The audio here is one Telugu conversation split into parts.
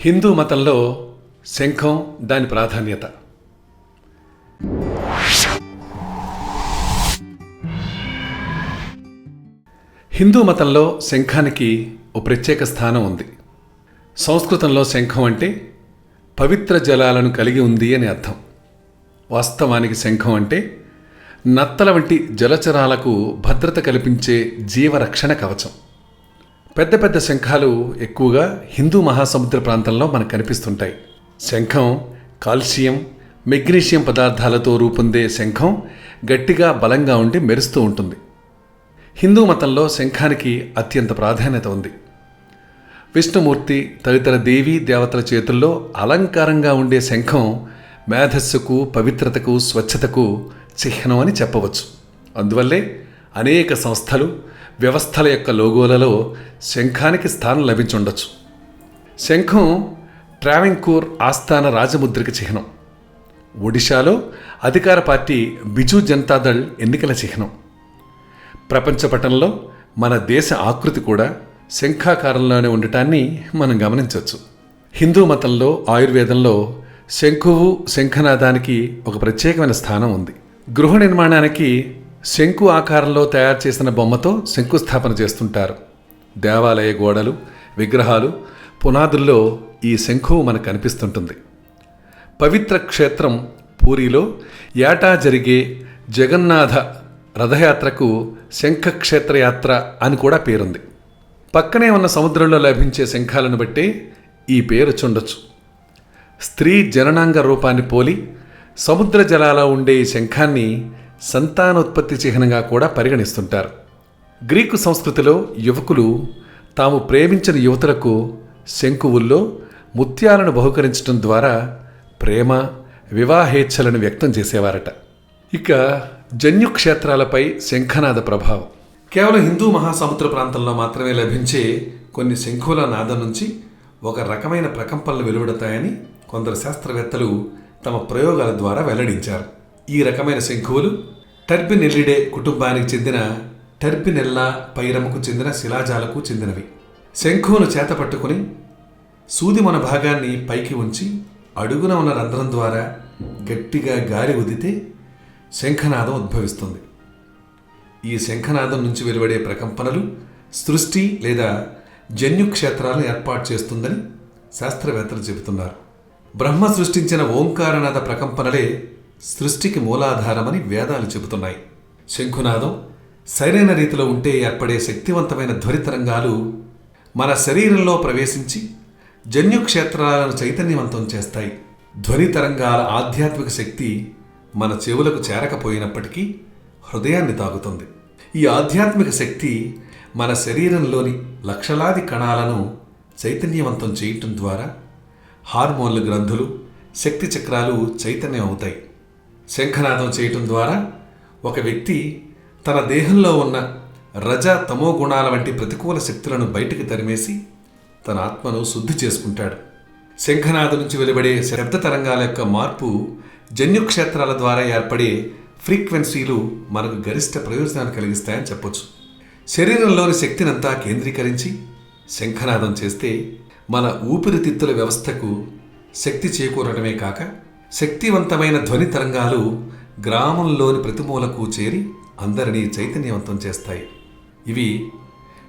హిందూ మతంలో శంఖం దాని ప్రాధాన్యత. హిందూ మతంలో శంఖానికి ఓ ప్రత్యేక స్థానం ఉంది. సంస్కృతంలో శంఖం అంటే పవిత్ర జలాలను కలిగి ఉంది అని అర్థం. వాస్తవానికి శంఖం అంటే నత్తల వంటి జలచరాలకు భద్రత కల్పించే జీవరక్షణ కవచం. పెద్ద పెద్ద శంఖాలు ఎక్కువగా హిందూ మహాసముద్ర ప్రాంతంలో మనకు కనిపిస్తుంటాయి. శంఖం కాల్షియం మెగ్నీషియం పదార్థాలతో రూపొందే శంఖం గట్టిగా బలంగా ఉండి మెరుస్తూ ఉంటుంది. హిందూ మతంలో శంఖానికి అత్యంత ప్రాధాన్యత ఉంది. విష్ణుమూర్తి తదితర దేవీ దేవతల చేతుల్లో అలంకారంగా ఉండే శంఖం మేధస్సుకు పవిత్రతకు స్వచ్ఛతకు చిహ్నం అని చెప్పవచ్చు. అందువల్లే అనేక సంస్థలు వ్యవస్థల యొక్క లోగోలలో శంఖానికి స్థానం లభించుండొచ్చు. శంఖం ట్రావెంకూర్ ఆస్థాన రాజముద్రిక చిహ్నం. ఒడిశాలో అధికార పార్టీ బిజు జనతాదళ్ ఎన్నికల చిహ్నం. ప్రపంచ పటంలో మన దేశ ఆకృతి కూడా శంఖాకారంలోనే ఉండటాన్ని మనం గమనించవచ్చు హిందూ మతంలో ఆయుర్వేదంలో శంఖువు శంఖనాదానికి ఒక ప్రత్యేకమైన స్థానం ఉంది. గృహ నిర్మాణానికి శంకు ఆకారంలో తయారు చేసిన బొమ్మతో శంకుస్థాపన చేస్తుంటారు. దేవాలయ గోడలు విగ్రహాలు పునాదుల్లో ఈ శంఖువు మనకు కనిపిస్తుంటుంది. పవిత్ర క్షేత్రం పూరిలో ఏటా జరిగే జగన్నాథ రథయాత్రకు శంఖక్షేత్రయాత్ర అని కూడా పేరుంది. పక్కనే ఉన్న సముద్రంలో లభించే శంఖాలను బట్టే ఈ పేరు చుండొచ్చు. స్త్రీ జననాంగ రూపాన్ని పోలి సముద్ర జలాల ఉండే ఈ శంఖాన్ని సంతానోత్పత్తి చిహ్నంగా కూడా పరిగణిస్తుంటారు. గ్రీకు సంస్కృతిలో యువకులు తాము ప్రేమించిన యువతులకు శంకువుల్లో ముత్యాలను బహుకరించడం ద్వారా ప్రేమ వివాహేచ్ఛలను వ్యక్తం చేసేవారట. ఇక జన్యు క్షేత్రాలపై శంఖనాద ప్రభావం. కేవలం హిందూ మహాసముద్ర ప్రాంతంలో మాత్రమే లభించే కొన్ని శంఖుల నాదం నుంచి ఒక రకమైన ప్రకంపనలు వెలువడతాయని కొందరు శాస్త్రవేత్తలు తమ ప్రయోగాల ద్వారా వెల్లడించారు. ఈ రకమైన శంఖువులు టర్పినెల్లిడే కుటుంబానికి చెందిన టర్పినెల్లా పైరముకు చెందిన శిలాజాలకు చెందినవి. శంఖువును చేత పట్టుకుని సూది మన భాగాన్ని పైకి ఉంచి అడుగున ఉన్న రంధ్రం ద్వారా గట్టిగా గాలి ఉదితే శంఖనాదం ఉద్భవిస్తుంది. ఈ శంఖనాదం నుంచి వెలువడే ప్రకంపనలు సృష్టి లేదా జన్యు క్షేత్రాలను ఏర్పాటు చేస్తుందని శాస్త్రవేత్తలు చెబుతున్నారు. బ్రహ్మ సృష్టించిన ఓంకారనాద ప్రకంపనలే సృష్టికి మూలాధారమని వేదాలు చెబుతున్నాయి. శంఖునాదం సరైన రీతిలో ఉంటే ఏర్పడే శక్తివంతమైన ధ్వని తరంగాలు మన శరీరంలో ప్రవేశించి జన్యు క్షేత్రాలను చైతన్యవంతం చేస్తాయి. ధ్వనితరంగాల ఆధ్యాత్మిక శక్తి మన చెవులకు చేరకపోయినప్పటికీ హృదయాన్ని తాగుతుంది ఈ ఆధ్యాత్మిక శక్తి మన శరీరంలోని లక్షలాది కణాలను చైతన్యవంతం చేయటం ద్వారా హార్మోన్ల గ్రంథులు శక్తి చక్రాలు చైతన్యం అవుతాయి. శంఖనాదం చేయటం ద్వారా ఒక వ్యక్తి తన దేహంలో ఉన్న రజ తమో గుణాల వంటి ప్రతికూల శక్తులను బయటికి తరిమేసి తన ఆత్మను శుద్ధి చేసుకుంటాడు. శంఖనాదం నుంచి వెలువడే శబ్ద తరంగాల యొక్క మార్పు జన్యు క్షేత్రాల ద్వారా ఏర్పడే ఫ్రీక్వెన్సీలు మనకు గరిష్ట ప్రయోజనాన్ని కలిగిస్తాయని చెప్పొచ్చు. శరీరంలోని శక్తినంతా కేంద్రీకరించి శంఖనాదం చేస్తే మన ఊపిరితిత్తుల వ్యవస్థకు శక్తి చేకూరడమే కాక శక్తివంతమైన ధ్వని తరంగాలు గ్రామంలోని ప్రతిమూలకు చేరి అందరినీ చైతన్యవంతం చేస్తాయి. ఇవి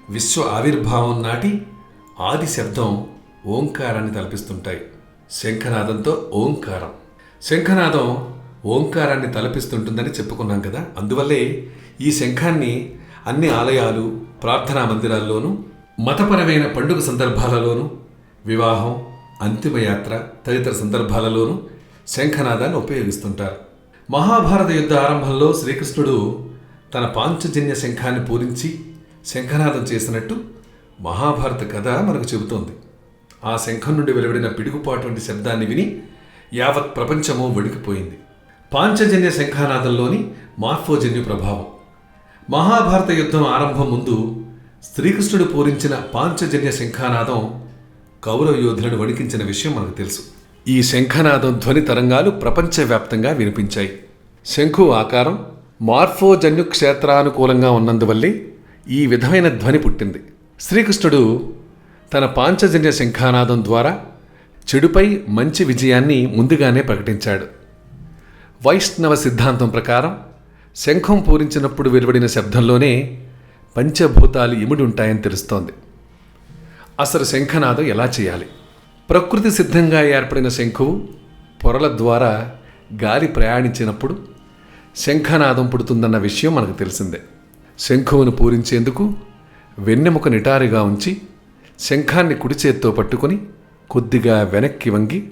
విశ్వ ఆవిర్భావం నాటి ఆది శబ్దం ఓంకారాన్ని తలపిస్తుంటాయి. శంఖనాదంతో ఓంకారం. శంఖనాదం ఓంకారాన్ని తలపిస్తుంటుందని చెప్పుకున్నాం కదా అందువల్లే ఈ శంఖాన్ని అన్ని ఆలయాలు ప్రార్థనా మందిరాల్లోనూ మతపరమైన పండుగ సందర్భాలలోనూ వివాహం అంతిమయాత్ర తదితర సందర్భాలలోనూ శంఖనాదాన్ని ఉపయోగిస్తుంటారు. మహాభారత యుద్ధ ఆరంభంలో శ్రీకృష్ణుడు తన పాంచజన్య శంఖాన్ని పూరించి శంఖనాదం చేసినట్టు మహాభారత కథ మనకు చెబుతోంది. ఆ శంఖం నుండి వెలువడిన పిడుగుపాటు వంటి శబ్దాన్ని విని యావత్ ప్రపంచము వణికిపోయింది. పాంచజన్య శంఖానాదంలోని మార్ఫోజన్యు ప్రభావం. మహాభారత యుద్ధం ఆరంభం ముందు శ్రీకృష్ణుడు పూరించిన పాంచజన్య శంఖానాదం కౌరవ యోధులను వణికించిన విషయం మనకు తెలుసు. ఈ శంఖనాదం ధ్వని తరంగాలు ప్రపంచవ్యాప్తంగా వినిపించాయి. శంఖు ఆకారం మార్ఫోజన్యు క్షేత్రానుకూలంగా ఉన్నందువల్లే ఈ విధమైన ధ్వని పుట్టింది. శ్రీకృష్ణుడు తన పాంచజన్య శంఖానాదం ద్వారా చెడుపై మంచి విజయాన్ని ముందుగానే ప్రకటించాడు. వైష్ణవ సిద్ధాంతం ప్రకారం శంఖం పూరించినప్పుడు వెలువడిన శబ్దంలోనే పంచభూతాలు ఇమిడి ఉంటాయని తెలుస్తోంది. అసలు శంఖనాదం ఎలా చేయాలి? ప్రకృతి సిద్ధంగా ఏర్పడిన శంఖువు పొరల ద్వారా గాలి ప్రయాణించినప్పుడు శంఖనాదం పుడుతుందన్న విషయం మనకు తెలిసిందే. శంఖువును పూరించేందుకు వెన్నెముక నిటారుగా ఉంచి శంఖాన్ని కుడి చేత్తో పట్టుకొని కొద్దిగా వెనక్కి వంగి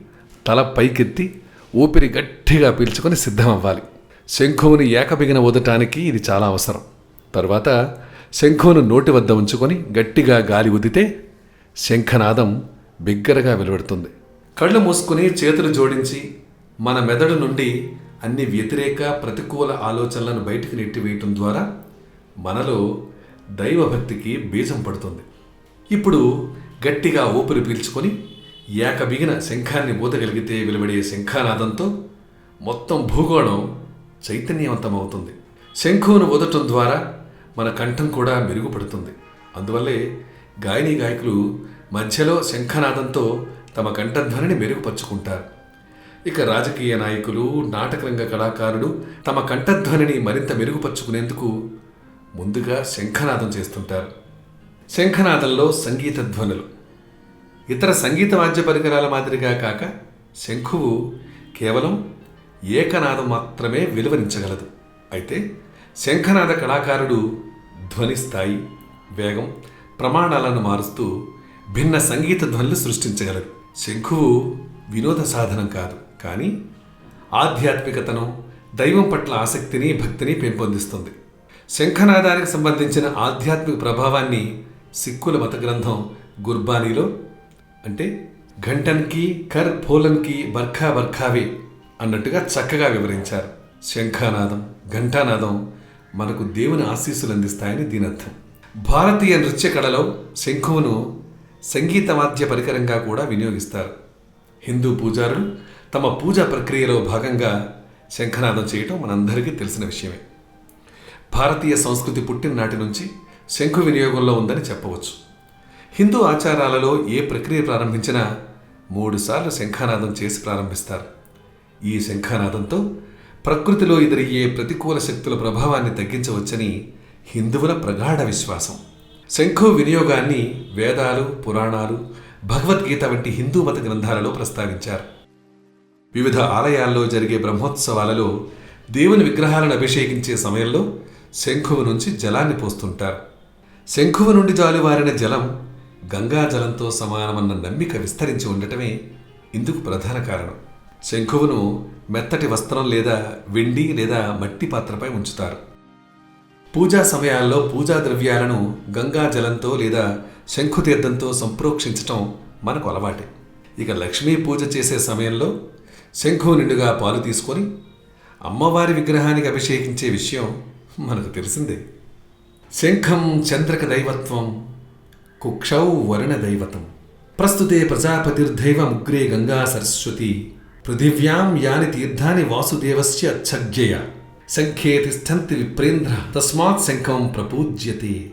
తల పైకెత్తి ఊపిరి గట్టిగా పీల్చుకొని సిద్ధమవ్వాలి. శంఖువుని ఏకబిగిన వదటానికి ఇది చాలా అవసరం. తర్వాత శంఖువును నోటి వద్ద ఉంచుకొని గట్టిగా గాలి ఉదితే శంఖనాదం బిగ్గరగా వెలువడుతుంది. కళ్ళు మూసుకుని చేతులు జోడించి మన మెదడు నుండి అన్ని వ్యతిరేక ప్రతికూల ఆలోచనలను బయటకు నెట్టివేయటం ద్వారా మనలో దైవభక్తికి బీజం పడుతుంది. ఇప్పుడు గట్టిగా ఊపిరి పీల్చుకొని ఏకబిగిన శంఖాన్ని ఊదగలిగితే వెలువడే శంఖానాదంతో మొత్తం భూగోళం చైతన్యవంతమవుతుంది. శంఖువును ఊదటం ద్వారా మన కంఠం కూడా మెరుగుపడుతుంది. అందువల్లే గాయని గాయకులు మధ్యలో శంఖనాదంతో తమ కంఠధ్వనిని మెరుగుపరుచుకుంటారు. ఇక రాజకీయ నాయకులు నాటకరంగ కళాకారులు తమ కంఠధ్వనిని మరింత మెరుగుపరుచుకునేందుకు ముందుగా శంఖనాదం చేస్తుంటారు. శంఖనాదంలో సంగీత ధ్వనులు. ఇతర సంగీత వాద్య పరికరాల మాదిరిగా కాక శంఖువు కేవలం ఏకనాదం మాత్రమే వెలువరించగలదు. అయితే శంఖనాద కళాకారుడు ధ్వని స్థాయి వేగం ప్రమాణాలను మారుస్తూ భిన్న సంగీత ధ్వనులు సృష్టించగలరు. శంఖువు వినోద సాధనం కాదు కానీ ఆధ్యాత్మికతను దైవం పట్ల ఆసక్తిని భక్తిని పెంపొందిస్తుంది. శంఖనాదానికి సంబంధించిన ఆధ్యాత్మిక ప్రభావాన్ని సిక్కుల మత గ్రంథం గుర్బానీలో అంటే ఘంటన్కి కర్ పోలన్కి బర్ఖా బర్ఖావే అన్నట్టుగా చక్కగా వివరించారు. శంఖానాదం ఘంటానాదం మనకు దేవుని ఆశీస్సులు అందిస్తాయని దీనర్థం. భారతీయ నృత్య కళలో శంఖువును సంగీత వాద్య పరికరంగా కూడా వినియోగిస్తారు. హిందూ పూజారులు తమ పూజా ప్రక్రియలో భాగంగా శంఖనాదం చేయటం మనందరికీ తెలిసిన విషయమే. భారతీయ సంస్కృతి పుట్టిన నాటి నుంచి శంఖు వినియోగంలో ఉందని చెప్పవచ్చు. హిందూ ఆచారాలలో ఏ ప్రక్రియ ప్రారంభించినా మూడుసార్లు శంఖానాదం చేసి ప్రారంభిస్తారు. ఈ శంఖానాదంతో ప్రకృతిలో ఎదురయ్యే ప్రతికూల శక్తుల ప్రభావాన్ని తగ్గించవచ్చని హిందువుల ప్రగాఢ విశ్వాసం. శంఖు వినియోగాన్ని వేదాలు పురాణాలు భగవద్గీత వంటి హిందూ మత గ్రంథాలలో ప్రస్తావించారు. వివిధ ఆలయాల్లో జరిగే బ్రహ్మోత్సవాలలో దేవుని విగ్రహాలను అభిషేకించే సమయంలో శంఖువు నుంచి జలాన్ని పోస్తుంటారు. శంఖువు నుండి జాలువారిన జలం గంగా జలంతో సమానమన్న నమ్మిక విస్తరించి ఉండటమే ఇందుకు ప్రధాన కారణం. శంఖువును మెత్తటి వస్త్రం లేదా వెండి లేదా మట్టి పాత్రపై ఉంచుతారు. పూజా సమయాల్లో పూజా ద్రవ్యాలను గంగా జలంతో లేదా శంఖుతీర్థంతో సంప్రోక్షించటం మనకు అలవాటే. ఇక లక్ష్మీ పూజ చేసే సమయంలో శంఖు నిండుగా పాలు తీసుకొని అమ్మవారి విగ్రహానికి అభిషేకించే విషయం మనకు తెలిసిందే. శంఖం చంద్రక దైవత్వం కుక్షౌ వరుణ దైవతం. ప్రస్తుతే ప్రజాపతిర్దైవముగ్రే గంగా సరస్వతి పృథివ్యాం యాని తీర్థాని వాసుదేవస్య ఛజ్జయ. శంఖే తిష్టంతి విప్రేంద్ర తస్మాత్ శంఖం ప్రపూజ్యతే.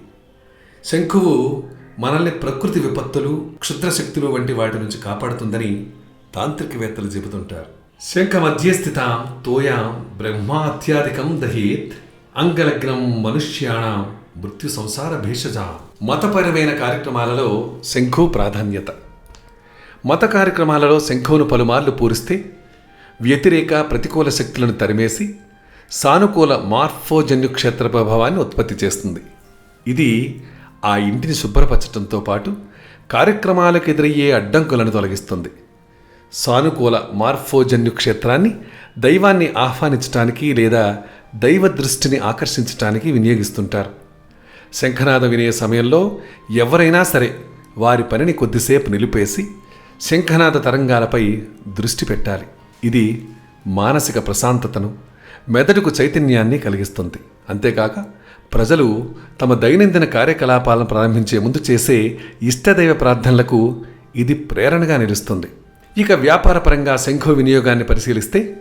శంఖువు మనల్ని ప్రకృతి విపత్తులు క్షుద్రశక్తులు వంటి వాటి నుంచి కాపాడుతుందని తాంత్రికవేత్తలు చెబుతుంటారు. శంఖ మధ్యస్థితాం తోయాం బ్రహ్మాత్యాధికం దహేత్ అంగలగ్నం మనుష్యాణం మృత్యు సంసార భేషజ. మతపరమైన కార్యక్రమాలలో శంఖు ప్రాధాన్యత. మత కార్యక్రమాలలో శంఖువును పలుమార్లు పూరిస్తే వ్యతిరేక ప్రతికూల శక్తులను తరిమేసి సానుకూల మార్ఫోజన్యు క్షేత్ర ప్రభావాన్ని ఉత్పత్తి చేస్తుంది. ఇది ఆ ఇంటిని శుభ్రపరచడంతో పాటు కార్యక్రమాలకు ఎదురయ్యే అడ్డంకులను తొలగిస్తుంది. సానుకూల మార్ఫోజన్యు క్షేత్రాన్ని దైవాన్ని ఆహ్వానించటానికి లేదా దైవ దృష్టిని ఆకర్షించటానికి వినియోగిస్తుంటారు. శంఖనాదం వినే సమయంలో ఎవరైనా సరే వారి పనిని కొద్దిసేపు నిలిపేసి శంఖనాద తరంగాలపై దృష్టి పెట్టాలి. ఇది మానసిక ప్రశాంతతను మెదడుకు చైతన్యాన్ని కలిగిస్తుంది. అంతేకాక ప్రజలు తమ దైనందిన కార్యకలాపాలను ప్రారంభించే ముందు చేసే ఇష్టదైవ ప్రార్థనలకు ఇది ప్రేరణగా నిలుస్తుంది. ఇక వ్యాపారపరంగా శంఖు వినియోగాన్ని పరిశీలిస్తే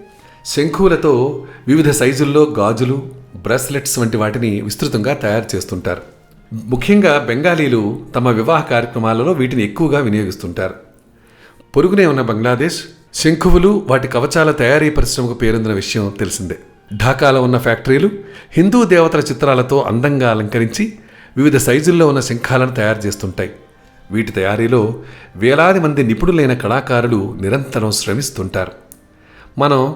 శంఖువులతో వివిధ సైజుల్లో గాజులు బ్రాస్లెట్స్ వంటి వాటిని విస్తృతంగా తయారు చేస్తుంటారు. ముఖ్యంగా బెంగాలీలు తమ వివాహ కార్యక్రమాలలో వీటిని ఎక్కువగా వినియోగిస్తుంటారు. పొరుగునే ఉన్న బంగ్లాదేశ్ శంఖువులు వాటి కవచాల తయారీ పరిశ్రమకు పేరొందిన విషయం తెలిసిందే. ఢాకాలో ఉన్న ఫ్యాక్టరీలు హిందూ దేవతల చిత్రాలతో అందంగా అలంకరించి వివిధ సైజుల్లో ఉన్న శంఖాలను తయారు చేస్తుంటాయి. వీటి తయారీలో వేలాది మంది నిపుణులైన కళాకారులు నిరంతరం శ్రమిస్తుంటారు. మనం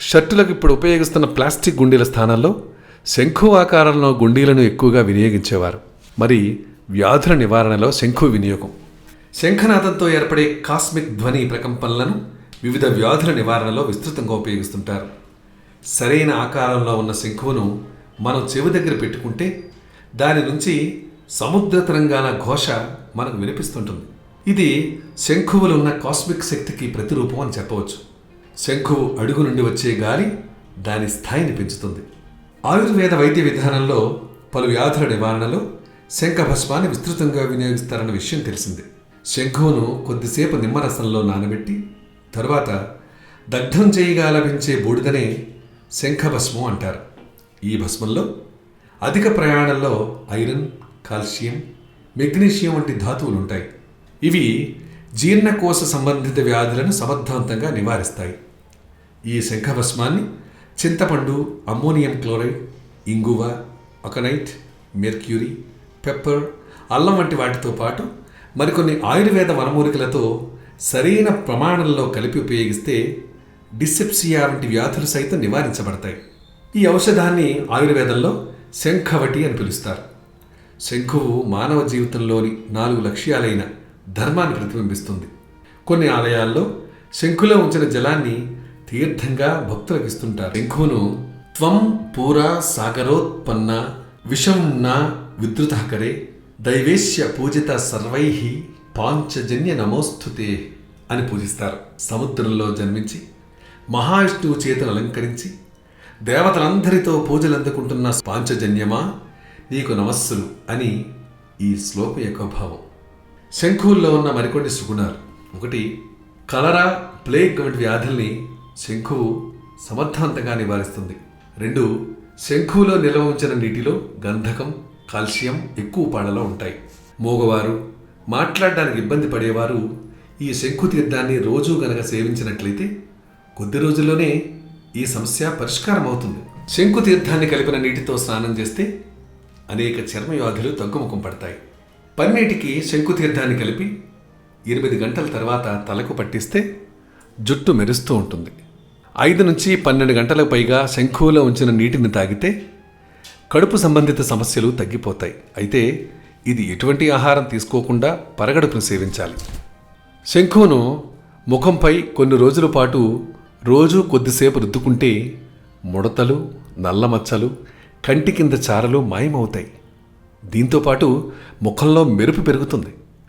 షర్టులకు ఇప్పుడు ఉపయోగిస్తున్న ప్లాస్టిక్ గుండీల స్థానంలో శంఖు ఆకారంలో గుండీలను ఎక్కువగా వినియోగించేవారు. మరి వ్యాధుల నివారణలో శంఖు వినియోగం. శంఖనాదంతో ఏర్పడే కాస్మిక్ ధ్వని ప్రకంపనలను వివిధ వ్యాధుల నివారణలో విస్తృతంగా ఉపయోగిస్తుంటారు. సరైన ఆకారంలో ఉన్న శంఖువును మనం చెవి దగ్గర పెట్టుకుంటే దాని నుంచి సముద్ర తరంగాల ఘోష మనకు వినిపిస్తుంటుంది. ఇది శంఖువులు ఉన్న కాస్మిక్ శక్తికి ప్రతిరూపం అని చెప్పవచ్చు. శంఖువు అడుగు నుండి వచ్చే గాలి దాని స్థాయిని పెంచుతుంది. ఆయుర్వేద వైద్య విధానంలో పలు వ్యాధుల నివారణలో శంఖభస్మాన్ని విస్తృతంగా వినియోగిస్తారన్న విషయం తెలిసిందే. శంఖువును కొద్దిసేపు నిమ్మరసంలో నానబెట్టి తరువాత దగ్ధం చేయగా లభించే బూడిదనే శంఖభస్మం అంటారు. ఈ భస్మంలో అధిక ప్రయాణంలో ఐరన్ కాల్షియం మెగ్నీషియం వంటి ధాతువులు ఉంటాయి ఇవి జీర్ణకోశ సంబంధిత వ్యాధులను సమర్థవంతంగా నివారిస్తాయి. ఈ శంఖభస్మాన్ని చింతపండు అమ్మోనియం క్లోరైడ్ ఇంగువ అకనైట్ మెర్క్యూరీ పెప్పర్ అల్లం వంటి వాటితో పాటు మరికొన్ని ఆయుర్వేద వనమూలికలతో సరైన ప్రమాణంలో కలిపి ఉపయోగిస్తే డిసెప్సియా వంటి వ్యాధులు సైతం నివారించబడతాయి. ఈ ఔషధాన్ని ఆయుర్వేదంలో శంఖవటి అని పిలుస్తారు. శంఖువు మానవ జీవితంలోని నాలుగు లక్ష్యాలైన ధర్మాన్ని ప్రతిబింబిస్తుంది. కొన్ని ఆలయాల్లో శంఖులో ఉంచిన జలాన్ని తీర్థంగా భక్తులకు ఇస్తుంటారు శంఖువును త్వం పూరా సాగరోత్పన్న విషం నా విద్రుతకరే దైవేశ్య పూజిత సర్వై పాంచజన్య నమోస్తుతే అని పూజిస్తారు. సముద్రంలో జన్మించి మహావిష్ణువు చేతులు అలంకరించి దేవతలందరితో పూజలు అందుకుంటున్న పాంచజన్యమా? నీకు నమస్సులు అని ఈ శ్లోకం యొక్క భావం. శంఖువుల్లో ఉన్న మరికొన్ని సుగుణాలు. ఒకటి కలరా ప్లేగ్ వంటి వ్యాధుల్ని శంఖువు సమర్థవంతంగా నివారిస్తుంది. రెండు శంఖువులో నిల్వ ఉంచిన నీటిలో గంధకం కాల్షియం ఎక్కువ పాడలో ఉంటాయి. మోగవారు మాట్లాడడానికి ఇబ్బంది పడేవారు ఈ శంఖు తీర్థాన్ని రోజూ గనక సేవించినట్లయితే కొద్ది రోజుల్లోనే ఈ సమస్య పరిష్కారం అవుతుంది శంకు తీర్థాన్ని కలిపిన నీటితో స్నానం చేస్తే అనేక చర్మ వ్యాధులు తగ్గుముఖం పడతాయి. పన్నీటికి శంకు తీర్థాన్ని కలిపి ఎనిమిది గంటల తర్వాత తలకు పట్టిస్తే జుట్టు మెరుస్తూ ఉంటుంది. ఐదు నుంచి పన్నెండు గంటలకు పైగా శంఖువులో ఉంచిన నీటిని తాగితే కడుపు సంబంధిత సమస్యలు తగ్గిపోతాయి. అయితే ఇది ఎటువంటి ఆహారం తీసుకోకుండా పరగడుపును సేవించాలి. శంఖువును ముఖంపై కొన్ని రోజుల పాటు రోజూ కొద్దిసేపు రుద్దుకుంటే ముడతలు నల్లమచ్చలు కంటి కింద చారలు మాయమవుతాయి. దీంతోపాటు ముఖంలో మెరుపు పెరుగుతుంది.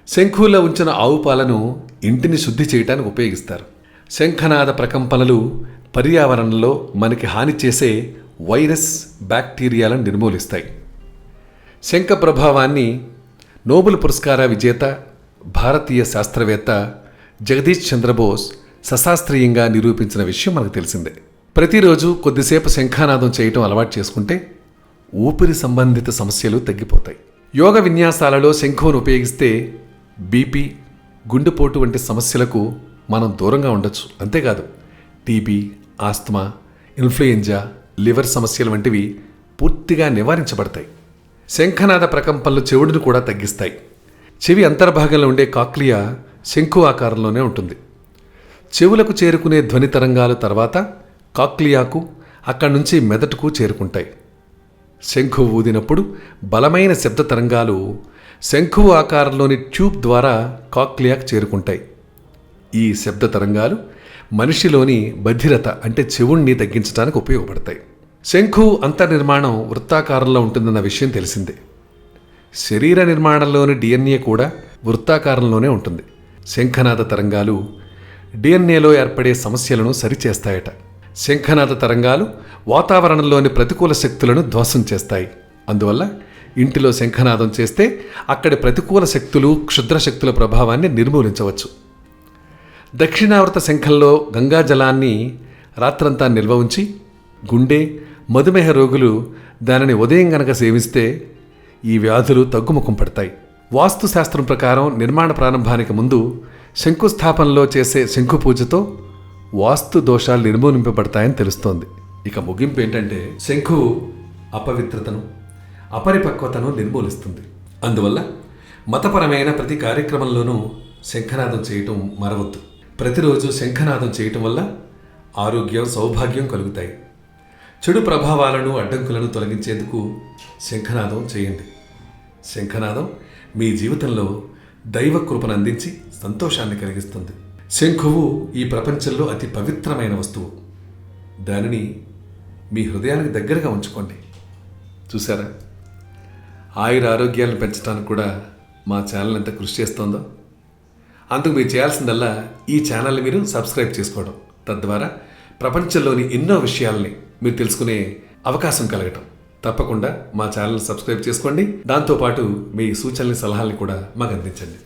శంఖువులో ఉంచిన ఆవు పాలను ఇంటిని శుద్ధి చేయటానికి ఉపయోగిస్తారు. శంఖనాద ప్రకంపనలు పర్యావరణంలో మనకి హాని చేసే వైరస్ బ్యాక్టీరియాలను నిర్మూలిస్తాయి. శంఖ ప్రభావాన్ని నోబెల్ పురస్కార విజేత భారతీయ శాస్త్రవేత్త జగదీష్ చంద్రబోస్ సశాస్త్రీయంగా నిరూపించిన విషయం మనకు తెలిసిందే. ప్రతిరోజు కొద్దిసేపు శంఖానాదం చేయటం అలవాటు చేసుకుంటే ఊపిరి సంబంధిత సమస్యలు తగ్గిపోతాయి. యోగ విన్యాసాలలో శంఖువును ఉపయోగిస్తే బీపీ గుండెపోటు వంటి సమస్యలకు మనం దూరంగా ఉండొచ్చు. అంతేకాదు టీబీ ఆస్తమా ఇన్ఫ్లుయెంజా లివర్ సమస్యలు వంటివి పూర్తిగా నివారించబడతాయి. శంఖనాద ప్రకంపనలు చెవుడును కూడా తగ్గిస్తాయి. చెవి అంతర్భాగంలో ఉండే కాక్లియా శంఖు ఆకారంలోనే ఉంటుంది. చెవులకు చేరుకునే ధ్వని తరంగాలు తర్వాత కాక్లియాకు అక్కడి నుంచి మెదడుకు చేరుకుంటాయి. శంఖు ఊదినప్పుడు బలమైన శబ్ద తరంగాలు శంఖు ఆకారంలోని ట్యూబ్ ద్వారా కాక్లియాకు చేరుకుంటాయి. ఈ శబ్ద తరంగాలు మనిషిలోని బధిరత అంటే చెవుణ్ణి తగ్గించడానికి ఉపయోగపడతాయి. శంఖు అంతర్నిర్మాణం వృత్తాకారంలో ఉంటుందన్న విషయం తెలిసిందే. శరీర నిర్మాణంలోని డిఎన్ఏ కూడా వృత్తాకారంలోనే ఉంటుంది. శంఖనాద తరంగాలు డిఎన్ఏలో ఏర్పడే సమస్యలను సరిచేస్తాయట. శంఖనాద తరంగాలు వాతావరణంలోని ప్రతికూల శక్తులను ధ్వంసం చేస్తాయి. అందువల్ల ఇంటిలో శంఖనాదం చేస్తే అక్కడి ప్రతికూల శక్తులు క్షుద్ర శక్తుల ప్రభావాన్ని నిర్మూలించవచ్చు. దక్షిణావృత శంఖంలో గంగాజలాన్ని రాత్రంతా నిల్వ ఉంచి గుండె మధుమేహ రోగులు దానిని ఉదయం గనక సేవిస్తే ఈ వ్యాధులు తగ్గుముఖం పడతాయి. వాస్తుశాస్త్రం ప్రకారం నిర్మాణ ప్రారంభానికి ముందు శంకుస్థాపనలో చేసే శంకు పూజతో వాస్తు దోషాలు నిర్మూలింపబడతాయని తెలుస్తోంది. ఇక ముగింపు ఏంటంటే శంఖు అపవిత్రతను అపరిపక్వతను నిర్మూలిస్తుంది. అందువల్ల మతపరమైన ప్రతి కార్యక్రమంలోనూ శంఖనాదం చేయటం మరవద్దు. ప్రతిరోజు శంఖనాదం చేయటం వల్ల ఆరోగ్యం సౌభాగ్యం కలుగుతాయి. చెడు ప్రభావాలను అడ్డంకులను తొలగించేందుకు శంఖనాదం చేయండి. శంఖనాదం మీ జీవితంలో దైవ కృపను అందించి సంతోషాన్ని కలిగిస్తుంది. శంఖువు ఈ ప్రపంచంలో అతి పవిత్రమైన వస్తువు. దానిని మీ హృదయానికి దగ్గరగా ఉంచుకోండి. చూసారా ఆయుర ఆరోగ్యాలను పెంచడానికి కూడా మా ఛానల్ ఎంత కృషి చేస్తోందో? అందుకు మీరు చేయాల్సిందల్లా ఈ ఛానల్ని మీరు సబ్స్క్రైబ్ చేసుకోవడం. తద్వారా ప్రపంచంలోని ఎన్నో విషయాల్ని మీరు తెలుసుకునే అవకాశం కలగటం. తప్పకుండా మా ఛానల్ సబ్స్క్రైబ్ చేసుకోండి. దాంతోపాటు మీ సూచనలు సలహాలు కూడా మాకు అందించండి.